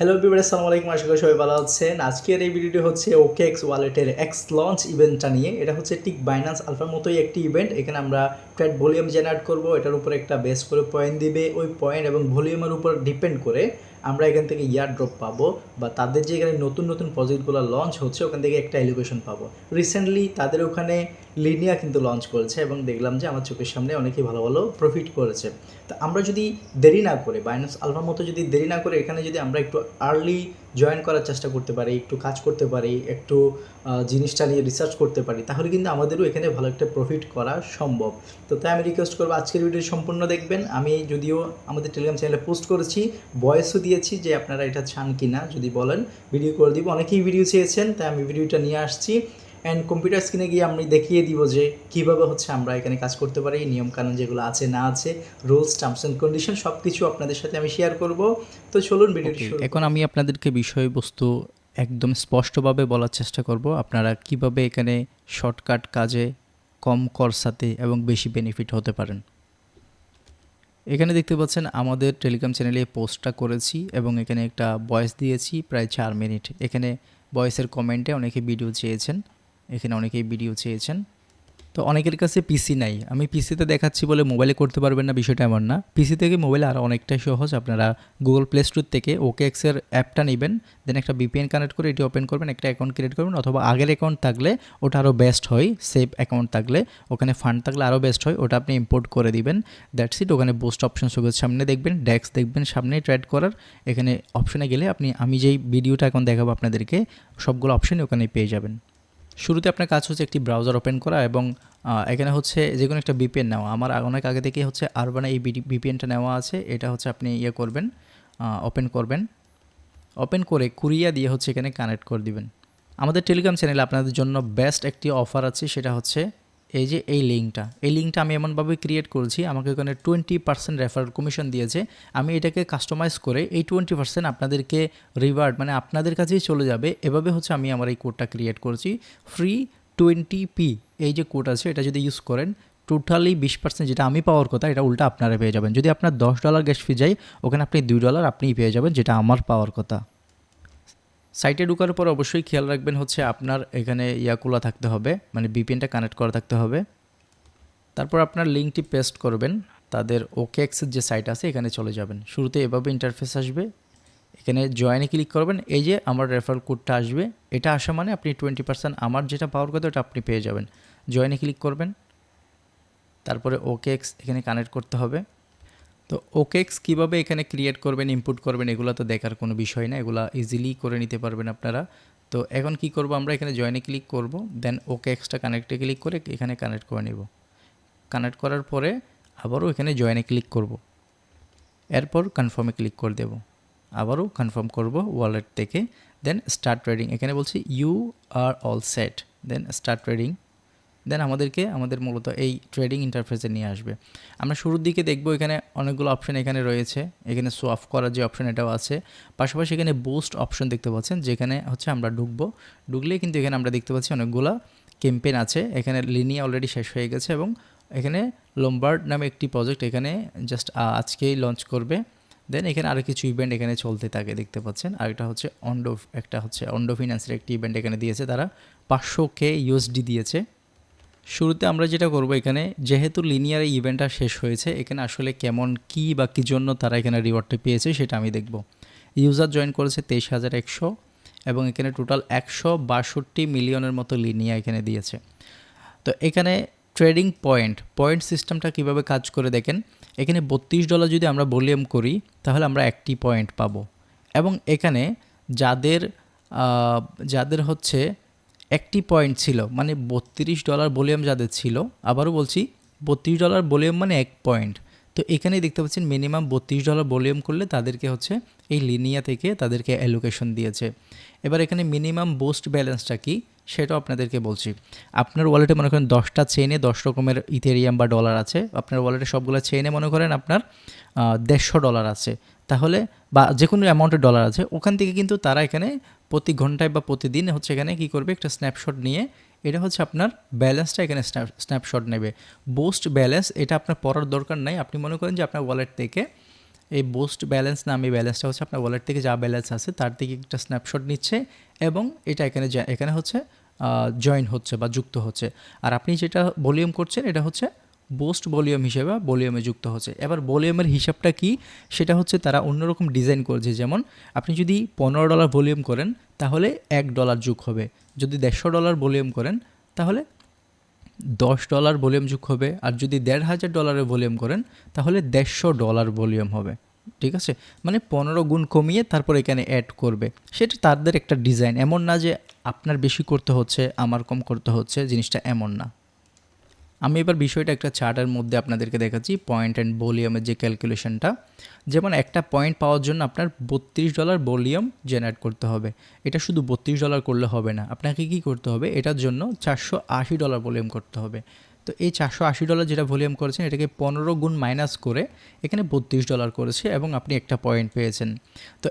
Hello everybody আসসালামু আলাইকুম আশা করি সবাই ভালো আছেন। আজকের এই ভিডিওটি হচ্ছে ওকে এক্স ওয়ালেটের এক্স লঞ্চ ইভেন্টটা নিয়ে। এটা হচ্ছে ঠিক বাইন্যান্স আলফার মতোই একটি ইভেন্ট এখানে আমরা ট্রেড ভলিউম জেনারেট করব, এটার উপর একটা বেস করে পয়েন্ট দিবে। ওই পয়েন্ট এবং ভলিউমের উপর ডিপেন্ড করে আমরা এখান থেকে ইয়ার ড্রপ পাবো বা তাদের যে এখানে নতুন নতুন প্রজেক্টগুলো লঞ্চ হচ্ছে, ওখান থেকে একটা এলিভেশন পাবো। রিসেন্টলি তাদের ওখানে লিনিয়া কিন্তু লঞ্চ করেছে এবং দেখলাম যে আমার চোখের সামনে অনেকেই ভালো ভালো প্রফিট করেছে। তো আমরা যদি দেরি না করে বাইন্যান্স আলফার মতো যদি দেরি না করে, এখানে যদি আমরা একটু আর্লি জয়েন করার চেষ্টা করতে পারি, একটু কাজ করতে পারি, একটু জিনিসটা নিয়ে রিসার্চ করতে পারি, তাহলে কিন্তু আমাদেরও এখানে ভালো একটা প্রফিট করা সম্ভব। তো তাই আমি রিকোয়েস্ট করব আজকের ভিডিও সম্পূর্ণ দেখবেন। আমি যদিও আমাদের টেলিগ্রাম চ্যানেলে পোস্ট করেছি ভয়েসও দিয়েছি যে আপনারা এটা চান কি না যদি বলেন ভিডিও করে দিব। অনেকেই ভিডিও চেয়েছেন, তাই আমি ভিডিওটা নিয়ে আসছি। অ্যান্ড কম্পিউটার স্ক্রিনে গিয়ে আমি দেখিয়ে দিব যে কীভাবে হচ্ছে আমরা এখানে কাজ করতে পারি নিয়মকানুন যেগুলো আছে না আছে রুলস টার্মস অ্যান্ড কন্ডিশন সব কিছু আপনাদের সাথে আমি শেয়ার করব। তো চলুন ভিডিওটি এখন আমি আপনাদেরকে বিষয়বস্তু একদম স্পষ্টভাবে বলার চেষ্টা করব। আপনারা কীভাবে এখানে শর্টকাট কাজে কম খরচাতে এবং বেশি বেনিফিট হতে পারেন। এখানে দেখতে পাচ্ছেন আমাদের টেলিগ্রাম চ্যানেলে পোস্টটা করেছি এবং এখানে একটা ভয়েস দিয়েছি প্রায় চার মিনিট এখানে ভয়েসের কমেন্টে অনেকে ভিডিও চেয়েছেন। এখানে অনেকেই ভিডিও চেয়েছেন। তো অনেকের কাছে পিসি নাই। আমি পিসিতে দেখাচ্ছি বলে মোবাইলে করতে পারবেন না, বিষয়টা এমন না। পিসি থেকে মোবাইলে আরও অনেকটাই সহজ। আপনারা গুগল প্লে স্টোর থেকে ওকে এক্সের অ্যাপটা নেবেন দেন একটা বিপিএন কানেক্ট করে এটি ওপেন করবেন, একটা অ্যাকাউন্ট ক্রিয়েট করবেন, অথবা আগের অ্যাকাউন্ট থাকলে ওটা আরও বেস্ট হয় সেভ অ্যাকাউন্ট থাকলে। ওখানে ফান্ড থাকলে আরও বেস্ট হয়, ওটা আপনি ইম্পোর্ট করে দিবেন। দ্যাটস ইট ওখানে বুস্ট অপশন সুযোগ সামনে দেখবেন ডেস্ক দেখবেন, সামনে ট্রেড করার। এখানে অপশনে গেলে আপনি, আমি যেই ভিডিওটা এখন দেখাবো আপনাদেরকে, সবগুলো অপশনই ওখানে পেয়ে যাবেন। শুরুতে আপনার কাজ হচ্ছে একটি ব্রাউজার ওপেন করা এবং এখানে হচ্ছে যে কোনো একটা বিপিএন নেওয়া। আমার অনেক আগে থেকে হচ্ছে আরবানা এই বিপিএনটা নেওয়া আছে। এটা হচ্ছে আপনি ইয়ে করবেন ওপেন করবেন। ওপেন করে কুরিয়া দিয়ে হচ্ছে এখানে কানেক্ট করে দিবেন। আমাদের টেলিগ্রাম চ্যানেলে আপনাদের জন্য বেস্ট একটি অফার আছে, সেটা হচ্ছে এই যে এই লিঙ্কটা এই লিঙ্কটা আমি এমনভাবে ক্রিয়েট করেছি, আমাকে ওখানে টোয়েন্টি পার্সেন্ট রেফারেল কমিশন দিয়েছে। আমি এটাকে কাস্টমাইজ করে এই টোয়েন্টি পার্সেন্ট আপনাদেরকে রিওয়ার্ড মানে আপনাদের কাছেই চলে যাবে। এভাবে হচ্ছে আমি আমার এই কোডটা ক্রিয়েট করেছি। ফ্রি টোয়েন্টি পি এই যে কোড আছে, এটা যদি ইউজ করেন টোটালি বিশ পার্সেন্ট যেটা আমি পাওয়ার কথা, এটা উল্টা আপনারা পেয়ে যাবেন। যদি আপনার দশ ডলার গ্যাস ফি যায়, ওখানে আপনি দুই ডলার আপনিই পেয়ে যাবেন, যেটা আমার পাওয়ার কথা। সাইটে ঢোকার পর অবশ্যই খেয়াল রাখবেন হচ্ছে আপনার এখানে ইয়াকুলা থাকতে হবে মানে বিপিএনটা কানেক্ট করা থাকতে হবে। তারপর আপনার লিঙ্কটি পেস্ট করবেন, তাদের ওকে এক্সের যে সাইট আছে এখানে চলে যাবেন। শুরুতে এভাবে ইন্টারফেস আসবে, এখানে জয়েনে ক্লিক করবেন, এই যে আমার রেফার কোডটা আসবে, এটা আসা মানে আপনি টোয়েন্টি পার্সেন্ট আমার যেটা পাওয়ার কথা ওটা আপনি পেয়ে যাবেন। জয়েনে ক্লিক করবেন, তারপরে ওকে এক্স এখানে কানেক্ট করতে হবে। তো ওকেক্স কীভাবে এখানে ক্রিয়েট করবেন ইনপুট করবেন, এগুলো তো দেখার কোনো বিষয় না, এগুলো ইজিলি করে নিতে পারবেন আপনারা। তো এখন কি করব আমরা, এখানে জয়েনে ক্লিক করব দেন ওকে এক্সটা কানেক্টে ক্লিক করে এখানে কানেক্ট করে নেব। কানেক্ট করার পরে আবারও এখানে জয়েনে ক্লিক করব। এরপর কনফার্মে ক্লিক করে দেব। আবারও কনফার্ম করব ওয়ালেট থেকে দেন স্টার্ট ট্রেডিং এখানে বলছি you are all set then start trading then আমাদেরকে, আমাদের মূলত এই ট্রেডিং ইন্টারফেসে নিয়ে আসবে। আমরা শুরুর দিকে দেখব এখানে অনেকগুলো অপশন এখানে রয়েছে। এখানে সোয়াফ করার যে অপশন এটাও আছে। পাশাপাশি এখানে বুস্ট অপশন দেখতে পাচ্ছেন, যেখানে হচ্ছে আমরা ঢুকবো। ঢুকলে কিন্তু এখানে আমরা দেখতে পাচ্ছি অনেকগুলো ক্যাম্পেন আছে। এখানে লিনিয়া অলরেডি শেষ হয়ে গেছে এবং এখানে লোমবার্ড নামে একটি প্রজেক্ট এখানে জাস্ট আজকেই লঞ্চ করবে। দেন এখানে আরও কিছু ইভেন্ট এখানে চলতে থাকে দেখতে পাচ্ছেন। আরেকটা হচ্ছে অন্ডো একটা হচ্ছে অন্ডো ফিনান্সের একটি ইভেন্ট এখানে দিয়েছে। তারা পাঁচশো কে ইউএসডি দিয়েছে। শুরুতে আমরা যেটা করব এখানে, যেহেতু লিনিয়ার এই ইভেন্টটা শেষ হয়েছে, এখানে আসলে কেমন কি বা কী জন্য তারা এখানে রিওয়ার্ডটা পেয়েছে সেটা আমি দেখব। ইউজার জয়েন করেছে তেইশ হাজার একশো এবং এখানে টোটাল একশো বাষট্টি মিলিয়নের মতো লিনিয়া এখানে দিয়েছে। তো এখানে ট্রেডিং পয়েন্ট পয়েন্ট সিস্টেমটা কীভাবে কাজ করে দেখেন, এখানে বত্রিশ ডলার যদি আমরা ভলিউম করি, তাহলে আমরা একটি পয়েন্ট পাবো। এবং এখানে যাদের যাদের হচ্ছে একটি পয়েন্ট ছিল মানে বত্রিশ ডলার ভলিউম যাদের ছিল, আবারও বলছি, বত্রিশ ডলার ভলিউম মানে এক পয়েন্ট তো এখানেই দেখতে পাচ্ছেন মিনিমাম বত্রিশ ডলার ভলিউম করলে তাদেরকে হচ্ছে এই লিনিয়া থেকে তাদেরকে অ্যালোকেশন দিয়েছে। এবার এখানে মিনিমাম বোস্ট ব্যালেন্সটা কি? সেটাও আপনাদেরকে বলছি। আপনার ওয়ালেটে মনে করেন দশটা চেইনে দশ রকমের ইথেরিয়াম বা ডলার আছে। আপনার ওয়ালেটে সবগুলো চেইনে মনে করেন আপনার দেড়শো ডলার আছে। তাহলে বা যে কোনো অ্যামাউন্টের ডলার আছে। ওখান থেকে কিন্তু তারা এখানে প্রতি ঘন্টায় বা প্রতিদিন হচ্ছে এখানে কি করবে? একটা স্ন্যাপশট নিয়ে এটা হচ্ছে আপনার ব্যালেন্সটা এখানে স্ন্যাপশট নেবে। বোস্ট ব্যালেন্স এটা আপনার পড়ার দরকার নাই। আপনি মনে করেন যে আপনার ওয়ালেট থেকে এই বোস্ট ব্যালেন্স নামে ব্যালেন্সটা হচ্ছে আপনার ওয়ালেট থেকে যা ব্যালেন্স আছে, তার থেকে একটা স্ন্যাপশট নিচ্ছে এবং এটা এখানে এখানে হচ্ছে জয়েন হচ্ছে বা যুক্ত হচ্ছে। আর আপনি যেটা ভলিউম করছেন, এটা হচ্ছে বুস্ট ভলিউম হিসেবে ভলিউমে যুক্ত হচ্ছে। এবার ভলিউমের হিসাবটা কি? সেটা হচ্ছে তারা অন্যরকম ডিজাইন করেছে। যেমন, আপনি যদি পনেরো ডলার ভলিউম করেন, তাহলে এক ডলার যুগ হবে। যদি দেড়শো ডলার ভলিউম করেন, তাহলে দশ ডলার ভলিউম যুগ হবে। আর যদি দেড় হাজার ডলারের ভলিউম করেন, তাহলে দেড়শো ডলার ভলিউম হবে। ঠিক আছে? মানে পনেরো গুণ কমিয়ে তারপর এখানে অ্যাড করবে। সেটা তাদের একটা ডিজাইন এমন না যে আপনার বেশি করতে হচ্ছে, আমার কম করতে হচ্ছে, জিনিসটা এমন না। আমি এবার বিষয়টা একটা চার্টের মধ্যে আপনাদেরকে দেখাচ্ছি পয়েন্ট অ্যান্ড ভলিউমের যে ক্যালকুলেশনটা যেমন একটা পয়েন্ট পাওয়ার জন্য আপনার বত্রিশ ডলার ভলিউম জেনারেট করতে হবে। এটা শুধু বত্রিশ ডলার করলে হবে না, আপনাকে কি করতে হবে? এটার জন্য চারশো আশি ডলার ভলিউম করতে হবে। তো এই চারশো আশি ডলার যেটা ভলিউম করেছেন, এটাকে পনেরো গুণ মাইনাস করে এখানে বত্রিশ ডলার করেছে এবং আপনি একটা পয়েন্ট পেয়েছেন। তো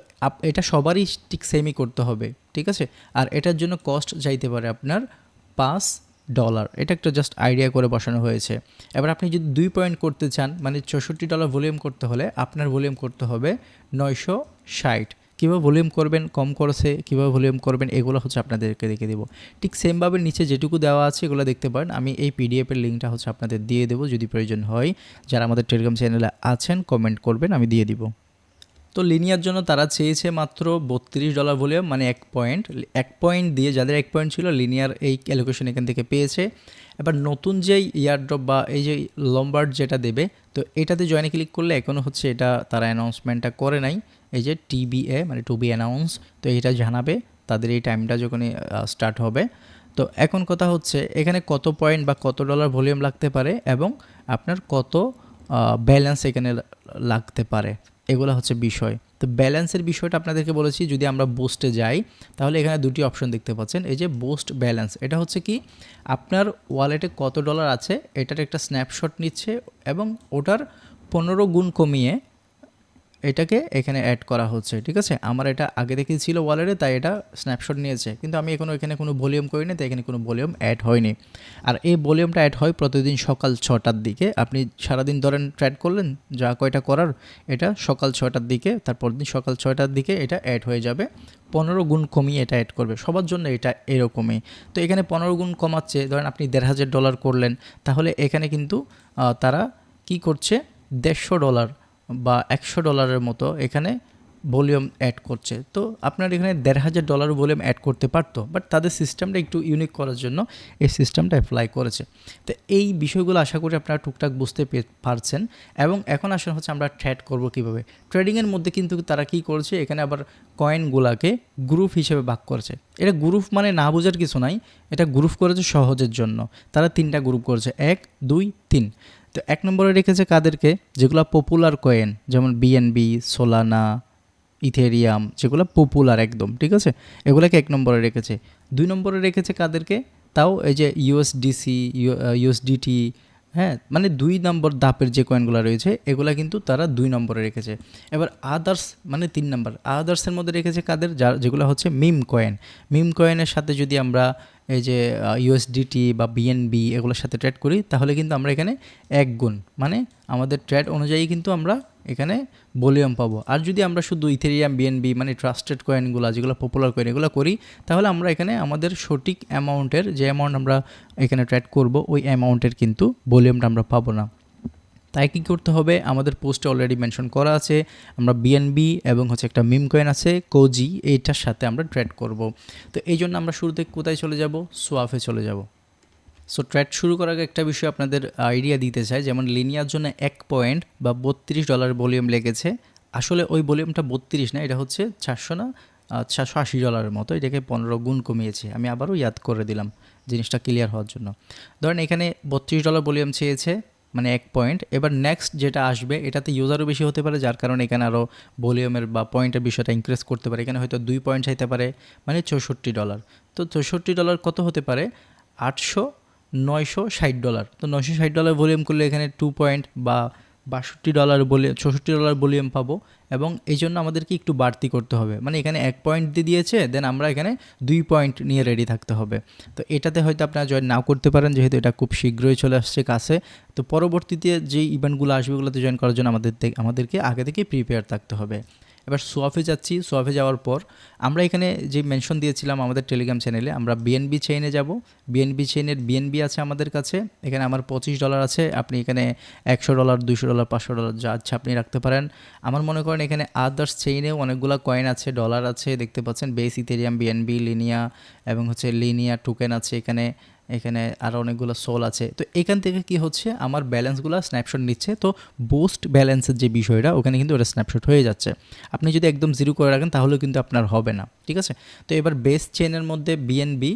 এটা সবারই ঠিক সেমই করতে হবে, ঠিক আছে? আর এটার জন্য কস্ট যাইতে পারে আপনার পাঁচ ডলার এটা একটা জাস্ট আইডিয়া করে বসানো হয়েছে। এবার আপনি যদি দুই পয়েন্ট করতে চান মানে চৌষট্টি ডলার ভলিউম করতে হলে আপনার ভলিউম করতে হবে নয়শো ষাট। কীভাবে ভলিউম করবেন, কম করেছে কীভাবে ভলিউম করবেন, এগুলো হচ্ছে আপনাদেরকে দেখে দেবো। ঠিক সেমভাবে নিচে যেটুকু দেওয়া আছে, এগুলো দেখতে পারেন। আমি এই পিডিএফের লিঙ্কটা হচ্ছে আপনাদের দিয়ে দেবো, যদি প্রয়োজন হয়। যারা আমাদের টেলিগ্রাম চ্যানেলে আছেন কমেন্ট করবেন, আমি দিয়ে দিব। তো লিনিয়ার জন্য তারা চেয়েছে মাত্র বত্রিশ ডলার ভলিউম মানে এক পয়েন্ট এক পয়েন্ট দিয়ে যাদের এক পয়েন্ট ছিল লিনিয়ার এই অ্যালোকেশন এখান থেকে পেয়েছে। এবার নতুন যেই ইয়ারড্রপ বা এই যে লম্বার্ড যেটা দেবে, তো এটাতে জয়েনে ক্লিক করলে এখনও হচ্ছে এটা তারা অ্যানাউন্সমেন্টটা করে নাই। এই যে টিবিএ মানে টু বি অ্যানাউন্স তো এটা জানাবে, তাদের এই টাইমটা যখনই স্টার্ট হবে। তো এখন কথা হচ্ছে, এখানে কত পয়েন্ট বা কত ডলার ভলিউম লাগতে পারে এবং আপনার কত ব্যালেন্স এখানে লাগতে পারে। এগুলো হচ্ছে বিষয়। তো ব্যালেন্সের বিষয়টা আপনাদেরকে বলেছি, যদি আমরা বোস্টে যাই, তাহলে এখানে দুটি অপশন দেখতে পাচ্ছেন। এই যে বোস্ট ব্যালেন্স এটা হচ্ছে কি? আপনার ওয়ালেটে কত ডলার আছে, এটার একটা স্ন্যাপশট নিচ্ছে এবং ওটার পনেরো গুণ কমিয়ে এটাকে এখানে অ্যাড করা হচ্ছে, ঠিক আছে? আমার এটা আগে থেকেই ছিল ওয়ালেটে তাই এটা স্ন্যাপশট নিয়েছে। কিন্তু আমি এখনও এখানে কোনো ভলিউম করিনি, তাই এখানে কোনো ভলিউম অ্যাড হয়নি। আর এই ভলিউমটা অ্যাড হয় প্রতিদিন সকাল ছটার দিকে। আপনি সারাদিন ধরেন ট্র্যাড করলেন, যা কয়টা করার, এটা সকাল ছটার দিকে তারপর দিন সকাল ছয়টার দিকে এটা অ্যাড হয়ে যাবে। পনেরো গুণ কমিয়ে এটা অ্যাড করবে। সবার জন্য এটা এরকমই। তো এখানে পনেরো গুণ কমাচ্ছে, ধরেন আপনি দেড় হাজার ডলার করলেন, তাহলে এখানে কিন্তু তারা কি করছে? দেড়শো ডলার বা একশো ডলারের মতো এখানে ভলিউম অ্যাড করছে। তো আপনার এখানে দেড় হাজার ডলার ভলিউম অ্যাড করতে পারতো, বাট তাদের সিস্টেমটা একটু ইউনিক করার জন্য এই সিস্টেমটা অ্যাপ্লাই করেছে। তো এই বিষয়গুলো আশা করি আপনারা টুকটাক বুঝতে পারছেন এবং এখন আসলে হচ্ছে আমরা ট্রেড করব কীভাবে। ট্রেডিংয়ের মধ্যে কিন্তু তারা কি করছে, এখানে আবার কয়েনগুলাকে গ্রুপ হিসেবে ভাগ করেছে। এটা গ্রুপ মানে না বোঝার কিছু নাই, এটা গ্রুপ করেছে সহজের জন্য। তারা তিনটা গ্রুপ করেছে, এক, দুই, তিন। তো এক নম্বরে রেখেছে কাদেরকে? যেগুলো পপুলার কয়েন যেমন বিএনবি সোলানা ইথেরিয়াম যেগুলো পপুলার একদম, ঠিক আছে? এগুলোকে এক নম্বরে রেখেছে। দুই নম্বরে রেখেছে কাদেরকে? তাও এই যে ইউএসডিসি ইউএসডিটি হ্যাঁ? মানে দুই নম্বর দাপের যে কয়েনগুলো রয়েছে, এগুলা কিন্তু তারা দুই নম্বরে রেখেছে। এবার আদার্স মানে তিন নম্বর আদার্সের মধ্যে রেখেছে কাদের? যা যেগুলো হচ্ছে মিম কয়েন মিম কয়েনের সাথে যদি আমরা এই যে ইউএসডিটি বা বিএনবি এগুলোর সাথে ট্রেড করি, তাহলে কিন্তু আমরা এখানে এক গুণ। মানে আমাদের ট্রেড অনুযায়ী কিন্তু আমরা এখানে ভলিউম পাবো। আর যদি আমরা শুধু ইথেরিয়াম বিএনবি মানে ট্রাস্টেড কয়েনগুলো যেগুলো পপুলার কয়েন এগুলো করি, তাহলে আমরা এখানে আমাদের সঠিক অ্যামাউন্টের যে অ্যামাউন্ট আমরা এখানে ট্রেড করব, ওই অ্যামাউন্টের কিন্তু ভলিউমটা আমরা পাবো না। তাই কী করতে হবে? আমাদের পোস্টে অলরেডি মেনশন করা আছে। আমরা বিএনবি এবং হচ্ছে একটা মিম কয়েন আছে কোজি এইটার সাথে আমরা ট্রেড করব। তো এই জন্য আমরা শুরুতে কোথায় চলে যাব? সোয়াফে চলে যাব। সো ট্রেড শুরু করার আগে একটা বিষয় আপনাদের আইডিয়া দিতে চাই। যেমন লিনিয়ার জন্য এক পয়েন্ট বা বত্রিশ ডলার ভলিউম লেগেছে। আসলে ওই ভলিউমটা বত্রিশ না, এটা হচ্ছে চারশো না চারশো আশি ডলারের মতো। এটাকে পনেরো গুণ কমিয়েছে। আমি আবারও ইয়াদ করে দিলাম জিনিসটা ক্লিয়ার হওয়ার জন্য। ধরেন এখানে বত্রিশ ডলার ভলিউম চেয়েছে। মানে এক পয়েন্ট এবার নেক্সট যেটা আসবে, এটাতে ইউজারও বেশি হতে পারে, যার কারণে এখানে আরও ভলিউমের বা পয়েন্টের বিষয়টা ইনক্রিজ করতে পারে। এখানে হয়তো দুই পয়েন্ট চাইতে পারে মানে চৌষট্টি ডলার তো চৌষট্টি ডলার কত হতে পারে? আটশো নয়শো ষাট ডলার তো নয়শো ষাট ডলার ভলিউম করলে এখানে টু পয়েন্ট বা বাষট্টি ডলার বলে চৌষট্টি ডলার ভলিউম পাবো এবং এই জন্য আমাদেরকে একটু বাড়তি করতে হবে। মানে এখানে এক পয়েন্ট দিয়ে দিয়েছে দেন আমরা এখানে দুই পয়েন্ট নিয়ে রেডি থাকতে হবে। তো এটাতে হয়তো আপনারা জয়েন নাও করতে পারেন, যেহেতু এটা খুব শীঘ্রই চলে আসছে কাছে। তো পরবর্তীতে যে ইভেন্টগুলো আসবে, ওগুলোতে জয়েন করার জন্য আমাদের আমাদেরকে আগে থেকে প্রিপেয়ার থাকতে হবে। এবার সোয়াফে যাচ্ছি। সোয়াফে যাওয়ার পর আমরা এখানে যে মেনশন দিয়েছিলাম আমাদের টেলিগ্রাম চ্যানেলে আমরা বিএনবি চেইনে যাব। বিএনবি চেইনের বিএনবি আছে আমাদের কাছে। এখানে আমার পঁচিশ ডলার আছে। আপনি এখানে একশো ডলার দুশো ডলার পাঁচশো ডলার যা আছে আপনি রাখতে পারেন। আমার মনে করেন এখানে আদার্স চেইনেও অনেকগুলো কয়েন আছে ডলার আছে। দেখতে পাচ্ছেন বেস ইথেরিয়াম বিএনবি লিনিয়া এবং হচ্ছে লিনিয়া টোকেন আছে এখানে। এখানে আরও অনেকগুলো সোল আছে। তো এখান থেকে কি হচ্ছে? আমার ব্যালেন্সগুলো স্ন্যাপশট নিচ্ছে। তো বোস্ট ব্যালেন্সের যে বিষয়টা, ওখানে কিন্তু ওটা স্ন্যাপশট হয়ে যাচ্ছে। আপনি যদি একদম জিরো করে রাখেন তাহলেও কিন্তু আপনার হবে না। ঠিক আছে? তো এবার বেস চেনের মধ্যে বিএনবি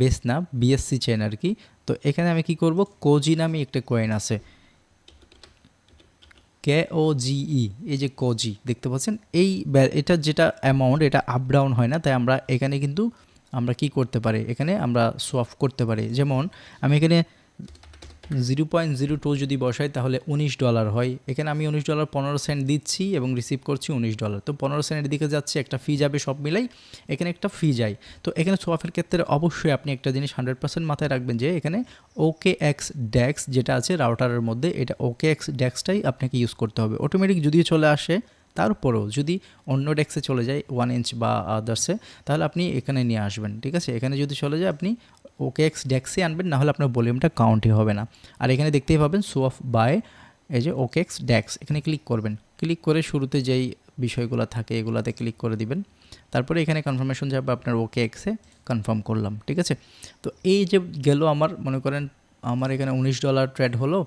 বেস না বিএসসি চেন আর কি। তো এখানে আমি কি করব? কোজি নামে একটা কয়েন আছে। কে ও জিই এই যে কোজি দেখতে পাচ্ছেন? এই এটা যেটা অ্যামাউন্ট এটা আপ ডাউন হয় না, তাই আমরা এখানে কিন্তু আমরা কি করতে পারি? এখানে আমরা সোয়াপ করতে পারি। যেমন, আমি এখানে জিরো পয়েন্ট জিরো টু যদি বসাই, তাহলে উনিশ ডলার হয়। এখানে আমি উনিশ ডলার পনেরো সেন্ট দিচ্ছি এবং রিসিভ করছি উনিশ ডলার তো পনেরো সেন্টের দিকে যাচ্ছে, একটা ফি যাবে সব মিলাই, এখানে একটা ফি যায়। তো এখানে সোয়াফের ক্ষেত্রে অবশ্যই আপনি একটা জিনিস হান্ড্রেড পার্সেন্ট মাথায় রাখবেন যে, এখানে ওকে এক্স ডেক্স যেটা আছে রাউটারের মধ্যে, এটা ওকে এক্স ডেক্সটাই আপনাকে ইউজ করতে হবে। অটোমেটিক যদি চলে আসে তারপরেও যদি অন্য ডেস্কে চলে যায় ওয়ান ইঞ্চ বা আদার্সে তাহলে আপনি এখানে নিয়ে আসবেন, ঠিক আছে? এখানে যদি চলে যায়, আপনি ওকে এক্স ডেক্সে আনবেন, নাহলে আপনার ভলিউমটা কাউন্টই হবে না। আর এখানে দেখতেই পাবেন সো অফ বাই এই যে ওকে এক্স ডেক্স, এখানে ক্লিক করবেন। ক্লিক করে শুরুতে যেই বিষয়গুলো থাকে, এগুলাতে ক্লিক করে দিবেন। তারপরে এখানে কনফার্মেশন যাবে, আপনার ওকে এক্সে কনফার্ম করলাম, ঠিক আছে? তো এই যে গেল আমার, মনে করেন, আমার এখানে উনিশ ডলার ট্রেড হলো।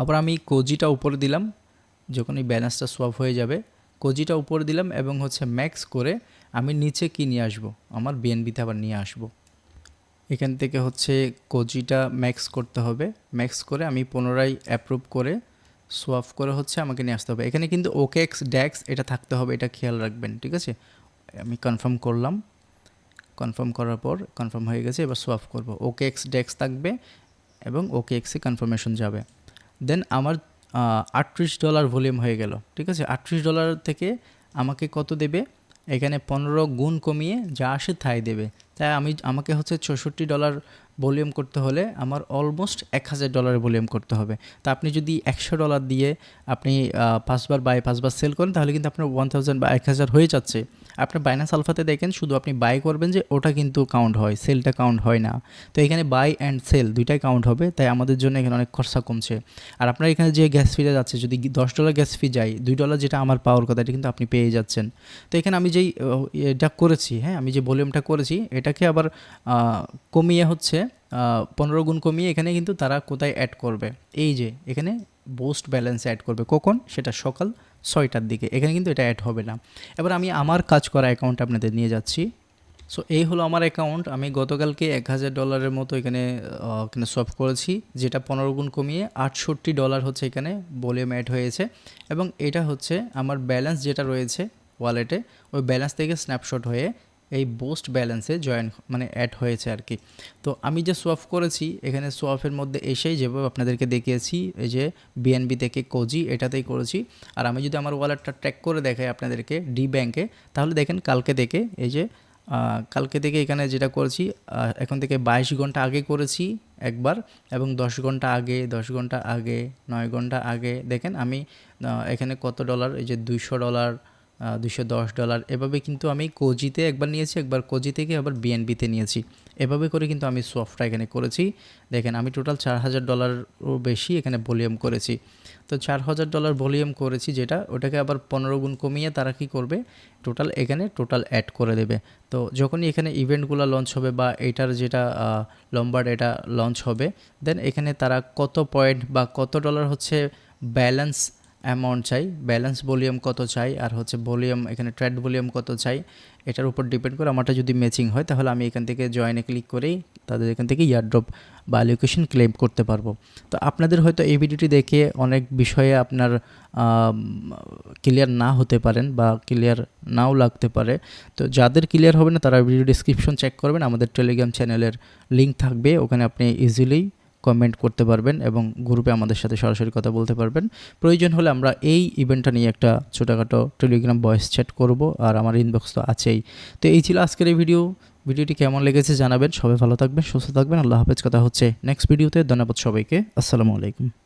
আবার আমি কোজিটা উপরে দিলাম যখন এই ব্যালেন্সটা সোয়াপ হয়ে যাবে, কোজিটা উপরে দিলাম এবং হচ্ছে ম্যাক্স করে আমি নিচে কি নিয়ে আসব? আমার বিএনবিতে আবার নিয়ে আসব। এখান থেকে হচ্ছে কোজিটা ম্যাক্স করতে হবে। ম্যাক্স করে আমি পুনরায় অ্যাপ্রুভ করে সোয়াপ করে হচ্ছে আমাকে নিয়ে আসতে হবে। এখানে কিন্তু ওকে এক্স ড্যাক্স এটা থাকতে হবে, এটা খেয়াল রাখবেন, ঠিক আছে? আমি কনফার্ম করলাম। কনফার্ম করার পর কনফার্ম হয়ে গেছে, এবার সোয়াপ করব। ওকে এক্স ডেক্স থাকবে এবং ওকে এক্সে কনফার্মেশন যাবে। দেন আমার আটত্রিশ ডলার ভলিউম হয়ে গেল। ঠিক আছে? আটত্রিশ ডলার থেকে আমাকে কত দেবে? এখানে পনেরো গুণ কমিয়ে যা আসে তাই দেবে। তাই আমি, আমাকে হচ্ছে চৌষট্টি ডলার ভলিউম করতে হলে আমার অলমোস্ট এক হাজার ডলারের ভলিউম করতে হবে। তা আপনি যদি একশো ডলার দিয়ে আপনি পাঁচবার বাই পাঁচবার সেল করেন, তাহলে কিন্তু আপনার ওয়ান থাউজেন্ড বা এক হাজার হয়ে যাচ্ছে। আপনার বাইনাস আলফাতে দেখেন, শুধু আপনি বাই করবেন যে ওটা কিন্তু কাউন্ট হয় সেলটা কাউন্ট হয় না। তো এখানে বাই অ্যান্ড সেল দুইটাই কাউন্ট হবে, তাই আমাদের জন্য এখানে অনেক খরচা কমছে। আর আপনার এখানে যে গ্যাস ফিটা যাচ্ছে, যদি দশ ডলার গ্যাস ফি যায়, দুই ডলার যেটা আমার পাওয়ার কথা, এটা কিন্তু আপনি পেয়ে যাচ্ছেন। তো এখানে আমি যেই এটা করেছি হ্যাঁ আমি যে ভলিউমটা করেছি, এটাকে আবার কমিয়ে হচ্ছে পনেরো গুণ কমিয়ে এখানে কিন্তু তারা কোথায় অ্যাড করবে? এই যে, এখানে বুস্ট ব্যালেন্সে অ্যাড করবে। কখন? সেটা সকাল ছয়টার দিকে। এখানে কিন্তু এটা অ্যাড হবে না। এবার আমি আমার কাজ করা অ্যাকাউন্ট আপনাদের নিয়ে যাচ্ছি। সো এই হলো আমার অ্যাকাউন্ট আমি গতকালকে এক হাজার ডলারের মতো এখানে এখানে সলভ করেছি, যেটা পনেরো গুণ কমিয়ে আটষট্টি ডলার হচ্ছে এখানে ভলিউম অ্যাড হয়েছে। এবং এটা হচ্ছে আমার ব্যালেন্স যেটা রয়েছে ওয়ালেটে ওই ব্যালেন্স থেকে স্ন্যাপশট হয়ে এই বোস্ট ব্যালেন্সে জয়েন মানে অ্যাড হয়েছে আর কি। তো আমি যে সোয়াফ করেছি, এখানে সোয়াফের মধ্যে এসেই যেভাবে আপনাদেরকে দেখিয়েছি, এই যে বিএনবি থেকে কোজি এটাতেই করেছি। আর আমি যদি আমার ওয়ালেটটা ট্র্যাক করে দেখাই আপনাদেরকে ডি ব্যাংকে তাহলে দেখেন কালকে থেকে এই যে কালকে থেকে এখানে যেটা করেছি এখন থেকে বাইশ ঘণ্টা আগে করেছি একবার এবং দশ ঘণ্টা আগে, দশ ঘণ্টা আগে, নয় ঘণ্টা আগে। দেখেন আমি এখানে কত ডলার এই যে দুইশো ডলার দুশো দশ ডলার। এভাবে কিন্তু আমি কোজিতে একবার নিয়েছি, একবার কোজি থেকে আবার বিএনবিতে নিয়েছি। এভাবে করে কিন্তু আমি সফটটা এখানে করেছি। দেখেন, আমি টোটাল চার হাজার ডলারও বেশি এখানে ভলিউম করেছি। তো চার হাজার ডলার ভলিউম করেছি যেটা, ওটাকে আবার পনেরো গুণ কমিয়ে তারা কি করবে? টোটাল এখানে টোটাল অ্যাড করে দেবে। তো যখনই এখানে ইভেন্টগুলো লঞ্চ হবে বা এটার যেটা লম্বার্ড এটা লঞ্চ হবে দেন এখানে তারা কত পয়েন্ট বা কত ডলার হচ্ছে ব্যালেন্স অ্যামাউন্ট চাই ব্যালেন্স ভলিউম কত চাই, আর হচ্ছে ভলিউম এখানে ট্রেড ভলিউম কত চাই, এটার উপর ডিপেন্ড করে আমারটা যদি ম্যাচিং হয়, তাহলে আমি এখান থেকে জয়েনে ক্লিক করেই তাদের এখান থেকে ইয়ারড্রপ বা লোকেশন ক্লেম করতে পারব। তো আপনাদের হয়তো এই ভিডিওটি দেখে অনেক বিষয়ে আপনার ক্লিয়ার না হতে পারেন বা ক্লিয়ার নাও লাগতে পারে। তো যাদের ক্লিয়ার হবে না, তারা ভিডিও ডিসক্রিপশন চেক করবেন। আমাদের টেলিগ্রাম চ্যানেলের লিঙ্ক থাকবে, ওখানে আপনি ইজিলি কমেন্ট করতে পারবেন এবং গ্রুপে আমাদের সাথে সরাসরি কথা বলতে পারবেন। প্রয়োজন হলে আমরা এই ইভেন্টটা নিয়ে একটা ছোটোখাটো টেলিগ্রাম ভয়েস চ্যাট করব আর আমার ইনবক্স তো আছেই। তো এই ছিল আজকের এই ভিডিও ভিডিওটি কেমন লেগেছে জানাবেন। সবাই ভালো থাকবেন, সুস্থ থাকবেন। আল্লাহ হাফেজ। কথা হচ্ছে নেক্সট ভিডিওতে ধন্যবাদ সবাইকে। আসসালামু আলাইকুম।